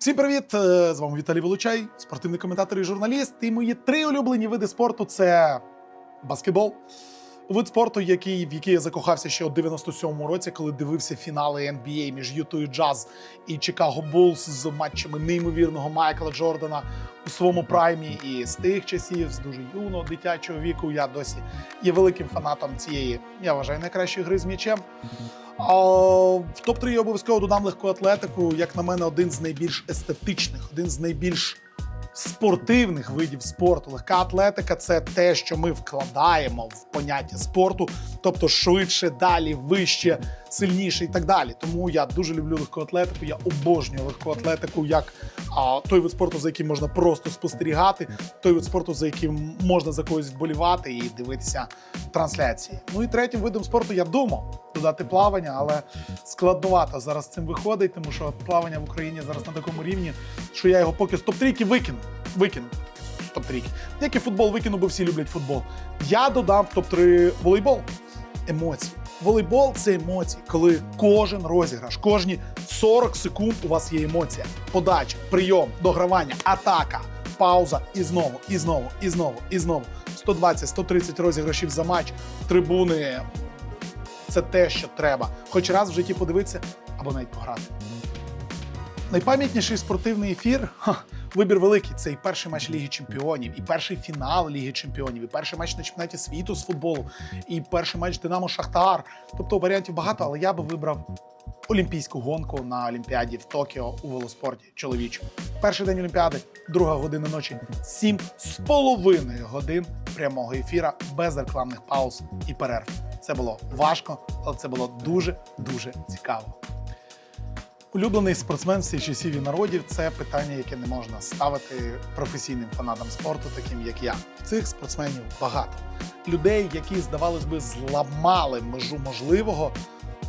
Всім привіт! Е, З вами Віталій Волочай, спортивний коментатор і журналіст. І мої три улюблені види спорту це баскетбол. Вид спорту, який, в який я закохався ще у 97-му році, коли дивився фінали NBA між Ютою Джаз і Чикаго Булс з матчами неймовірного Майкла Джордана у своєму праймі. І з тих часів, з дуже юного дитячого віку, я досі є великим фанатом цієї, я вважаю, найкращої гри з м'ячем. А в топ 3 я обов'язково додам легку атлетику, як на мене, один з найбільш естетичних, один з найбільш спортивних видів спорту. Легка атлетика це те, що ми вкладаємо в поняття спорту, тобто швидше, далі, вище, сильніше і так далі. Тому я дуже люблю легку атлетику. Я обожнюю легку атлетику як а, той вид спорту, за яким можна просто спостерігати, той вид спорту, за яким можна за когось вболівати і дивитися трансляції. Ну і третім видом спорту я думав додати плавання, але складновато зараз цим виходить, тому що плавання в Україні зараз на такому рівні, що я його поки з топ-трійки викину. Викину. Топ-трійки. Як і футбол викину, бо всі люблять футбол. Я додам в топ-3 волейбол. Емоції. Волейбол це емоції, коли кожен розіграш, кожні 40 секунд у вас є емоція. Подача, прийом, догравання, атака, пауза і знову, і знову, і знову, і знову. 120-130 розіграшів за матч, трибуни. Це те, що треба. Хоч раз в житті подивитися або навіть пограти. Найпам'ятніший спортивний ефір. Вибір великий. Це і перший матч Ліги Чемпіонів, і перший фінал Ліги Чемпіонів, і перший матч на чемпіонаті світу з футболу, і перший матч Динамо Шахтар. Тобто варіантів багато, але я би вибрав олімпійську гонку на Олімпіаді в Токіо у велоспорті чоловічу. Перший день Олімпіади, друга година ночі, сім з половиною годин прямого ефіра без рекламних пауз і перерв. Це було важко, але це було дуже дуже цікаво. Улюблений спортсмен всіх часів і народів це питання, яке не можна ставити професійним фанатам спорту, таким як я. Цих спортсменів багато. Людей, які, здавалось би, зламали межу можливого,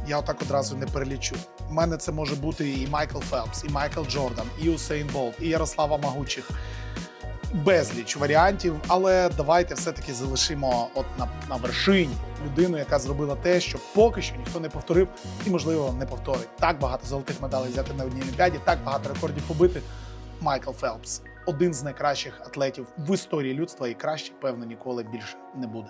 я отак одразу не перелічу. У мене це може бути і Майкл Фелпс, і Майкл Джордан, і Усейн Болт, і Ярослава Магучих. Безліч варіантів, але давайте все-таки залишимо от на, на вершині людину, яка зробила те, що поки що ніхто не повторив і, можливо, не повторить. Так багато золотих медалей взяти на одній олімпіаді, так багато рекордів побити. Майкл Фелпс один з найкращих атлетів в історії людства, і краще, певно, ніколи більше не буде.